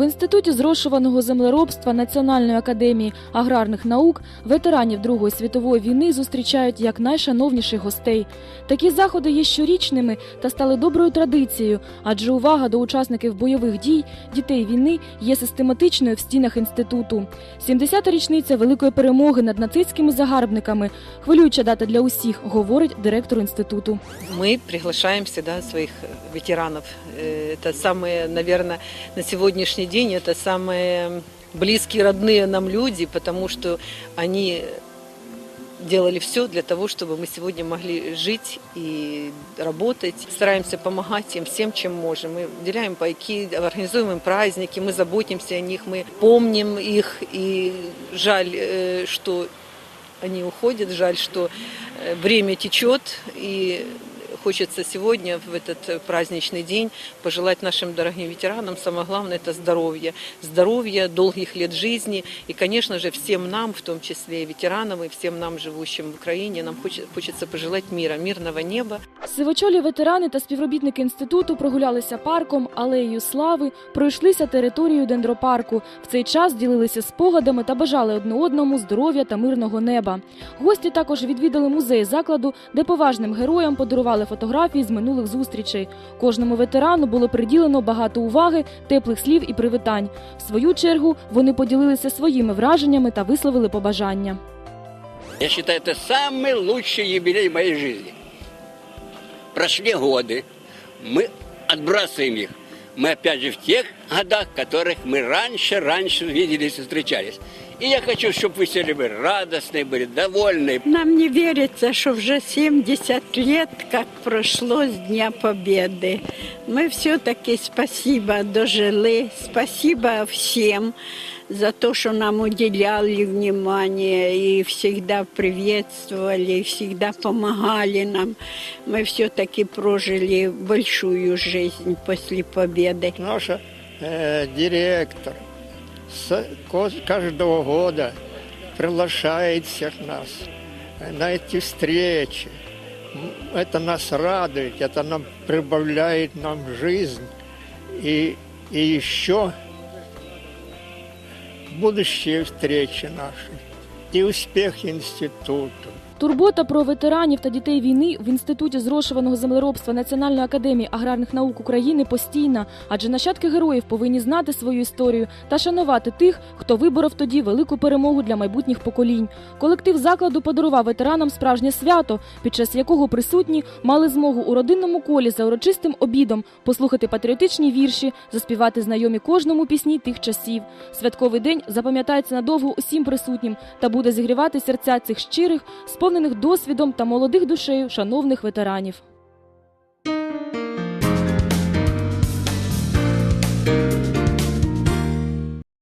інституті зрошуваного землеробства Національної академії аграрних наук ветеранів Другої світової війни зустрічають як найшановніших гостей. Такі заходи є щорічними та стали доброю традицією, адже увага до учасників бойових дій, дітей війни є систематичною в стінах інституту. 70-та річниця великої перемоги над нацистськими загарбниками. Хвилююча дата для усіх, говорить директор інституту. Мы приглашаем всегда своих ветеранов. Э, Это самые, наверное, на сегодняшний день это самые близкие, родные нам люди, потому что они делали все для того, чтобы мы сегодня могли жить и работать. Стараемся помогать им всем, чем можем. Мы уделяем пайки, организуем им праздники, мы заботимся о них, мы помним их. И жаль, э, что они уходят, жаль, что э, время течет, и хочется сегодня, в этот э, праздничный день, пожелать нашим дорогим ветеранам, самое главное, это здоровье. Здоровье, долгих лет жизни. И, конечно же, всем нам, в том числе и ветеранам, и всем нам, живущим в Украине, нам хоче- хочется пожелать мира, мирного неба. Сивочолі ветерани та співробітники інституту прогулялися парком, алеєю слави, пройшлися територією дендропарку. В цей час ділилися спогадами та бажали одне одному здоров'я та мирного неба. Гості також відвідали музей закладу, де поважним героям подарували фотографії з минулих зустрічей. Кожному ветерану було приділено багато уваги, теплих слів і привітань. В свою чергу вони поділилися своїми враженнями та висловили побажання. Я считаю, это самый лучший юбилей в моей жизни. Прошли годы, мы отбрасываем их. Мы опять же в тех годах, в которых мы раньше, раньше виделись и встречались. И я хочу, чтобы вы все были радостные, были довольны. Нам не верится, что уже 70 лет, как прошло с Дня Победы. Мы все-таки спасибо дожили, спасибо всем за то, что нам уделяли внимание и всегда приветствовали, и всегда помогали нам. Мы все-таки прожили большую жизнь после победы. наша э, директор с ко- каждого года приглашает всех нас на эти встречи. М, Это нас радует, это нам прибавляет нам жизнь и, и еще будущие встречи наши и успех института. Турбота про ветеранів та дітей війни в інституті зрошуваного землеробства Національної академії аграрних наук України постійна, адже нащадки героїв повинні знати свою історію та шанувати тих, хто виборов тоді велику перемогу для майбутніх поколінь. Колектив закладу подарував ветеранам справжнє свято, під час якого присутні мали змогу у родинному колі за урочистим обідом послухати патріотичні вірші, заспівати знайомі кожному пісні тих часів. Святковий день запам'ятається надовго усім присутнім та буде зігрівати серця цих щирих, сповнених досвідом та молодих душею шановних ветеранів.